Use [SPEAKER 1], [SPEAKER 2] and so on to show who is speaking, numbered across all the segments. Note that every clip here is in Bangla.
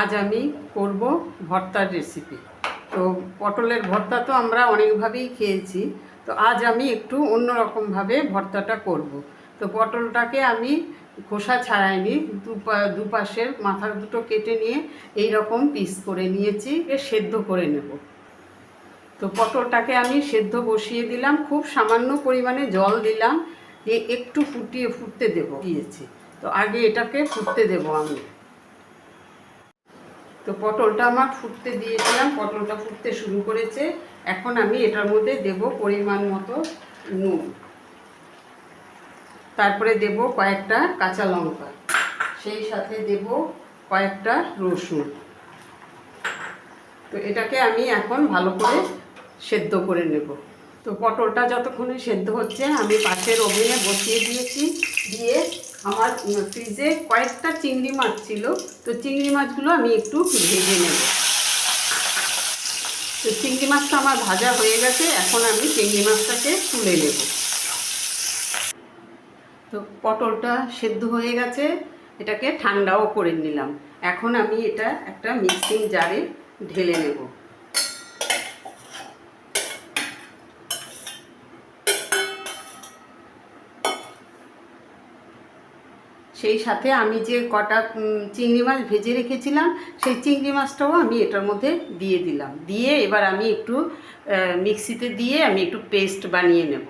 [SPEAKER 1] আজ আমি করব ভর্তার রেসিপি তো পটলের ভর্তা তো আমরা অনেকভাবেই খেয়েছি। তো আজ আমি একটু অন্যরকমভাবে ভর্তাটা করব। তো পটলটাকে আমি খোসা ছাড়াইনি, দুপা, দুপাশের মাথা দুটো কেটে নিয়ে এই রকম পিস করে নিয়েছি, এ সেদ্ধ করে নেব। তো পটলটাকে আমি সেদ্ধ বসিয়ে দিলাম, খুব সামান্য পরিমাণে জল দিলাম, দিয়ে একটু ফুটিয়ে ফুটতে দেব, দিয়েছি। তো আগে এটাকে ফুটতে দেব আমি। তো পটলটা আমার ফুটতে দিয়েছিলাম, পটলটা ফুটতে শুরু করেছে। এখন আমি এটার মধ্যে দেব পরিমাণ মতো নুন। তারপরে দেব কয়েকটা কাঁচা লঙ্কা। সেই সাথে দেব কয়েকটা রসুন। তো এটাকে আমি এখন ভালো করে সেদ্ধ করে নেব। তো পটলটা যতক্ষণে সেদ্ধ হচ্ছে, আমি পাশের ওভেনে বসিয়ে দিয়েছি, দিয়ে আমার ফ্রিজে কয়েকটা চিংড়ি মাছ ছিল, তো চিংড়ি মাছগুলো আমি একটু ভেজে নেব। তো চিংড়ি মাছটা আমার ভাজা হয়ে গেছে, এখন আমি চিংড়ি মাছটাকে তুলে নেব। তো পটলটা সেদ্ধ হয়ে গেছে, এটাকে ঠান্ডাও করে নিলাম। এখন আমি এটা একটা মিক্সিং জারে ঢেলে নেব। সেই সাথে আমি যে কটা চিংড়ি মাছ ভেজে রেখেছিলাম সেই চিংড়ি মাছটাও আমি এটার মধ্যে দিয়ে দিলাম। দিয়ে এবার আমি একটু মিক্সিতে দিয়ে আমি একটু পেস্ট বানিয়ে নেব।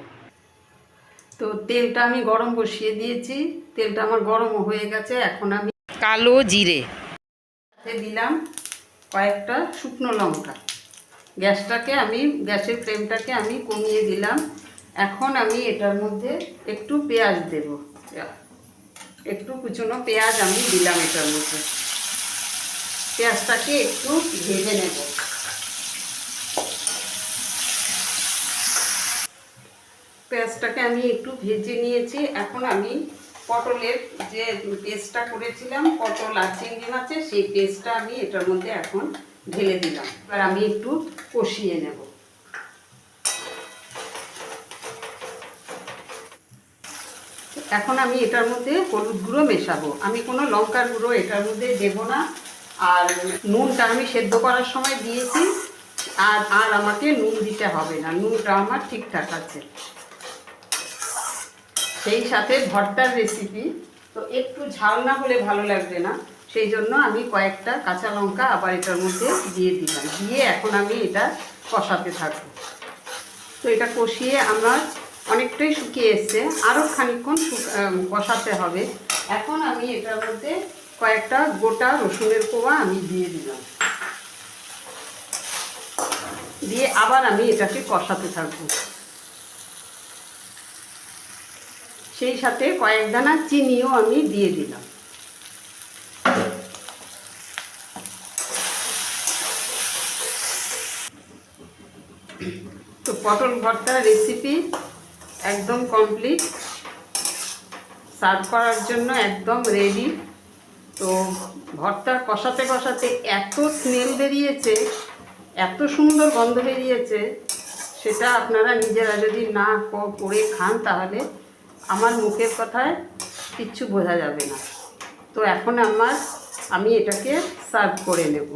[SPEAKER 1] তো তেলটা আমি গরম বসিয়ে দিয়েছি। তেলটা আমার গরম হয়ে গেছে এখন আমি
[SPEAKER 2] কালো জিরে।
[SPEAKER 1] সাথে দিলাম কয়েকটা শুকনো লঙ্কা। গ্যাসটাকে আমি গ্যাসের ফ্লেমটাকে আমি কমিয়ে দিলাম। এখন আমি এটার মধ্যে একটু পেঁয়াজ দেব। একটু কুচনো পেঁয়াজ আমি দিলাম এটার মধ্যে। পেঁয়াজটাকে একটু ভেজে নেব। পেঁয়াজটাকে আমি একটু ভেজে নিয়েছি। এখন আমি পটলের যে পেস্টটা করেছিলাম, পটল আর চিংড়ি মাছের, সেই পেস্টটা আমি এটার মধ্যে এখন ঢেলে দিলাম। এবার আমি একটু কষিয়ে নেব। এখন আমি এটার মধ্যে হলুদ গুঁড়ো মেশাবো। আমি কোনো লঙ্কার গুঁড়ো এটার মধ্যে দেব না। আর নুনটা আমি সেদ্ধ করার সময় দিয়েছি। আর আর আমাকে নুন দিতে হবে না। নুনটা আমার ঠিকঠাক আছে। সেই সাথে ভর্তার রেসিপি তো একটু ঝাল না হলে ভালো লাগবে না। সেই জন্য আমি কয়েকটা কাঁচা লঙ্কা আবার এটার মধ্যে দিয়ে দিলাম। দিয়ে এখন আমি এটা কষাতে থাকব। তো এটা কষিয়ে আমার অনেকটাই শুকিয়ে এসছে। আরও খানিকক্ষণ শুক- কষাতে হবে। এখন আমি এটার মধ্যে কয়েকটা গোটা রসুনের কোয়া আমি দিয়ে দিলাম। দিয়ে আবার আমি এটাকে কষাতে থাকব। সেই সাথে কয়েক দানা চিনিও আমি দিয়ে দিলাম। তো পটল ভর্তার রেসিপি একদম কমপ্লিট সার্ভ করার জন্য একদম রেডি তো ভর্তা কষাতে কষাতে এত স্মেল বেরিয়েছে, এত সুন্দর গন্ধ বেরিয়েছে, সেটা আপনারা নিজেরা যদি না করে খান তাহলে আমার মুখের কথায় কিচ্ছু বোঝা যাবে না। তো এখন আমার, আমি এটাকে সার্ভ করে নেব।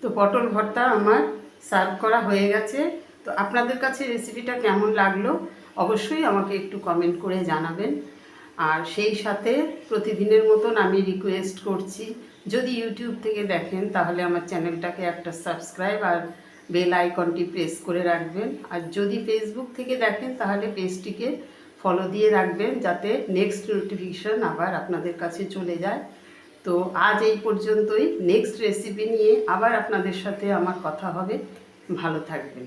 [SPEAKER 1] তো পটল ভর্তা আমার সার্ভ করা হয়ে গেছে। তো আপনাদের কাছে রেসিপিটা কেমন লাগল অবশ্যই আমাকে একটু কমেন্ট করে জানাবেন। আর সেই সাথে প্রতিদিনের মতন আমি রিকোয়েস্ট করছি, যদি ইউটিউব থেকে দেখেন তাহলে আমার চ্যানেলটাকে একটা সাবস্ক্রাইব আর বেল আইকনটি প্রেস করে রাখবেন। আর যদি ফেসবুক থেকে দেখেন তাহলে পেজটিকে ফলো দিয়ে রাখবেন, যাতে নেক্সট নোটিফিকেশন আবার আপনাদের কাছে চলে যায়। তো আজ এই পর্যন্তই। নেক্সট রেসিপি নিয়ে আবার আপনাদের সাথে আমার কথা হবে। ভালো থাকবেন।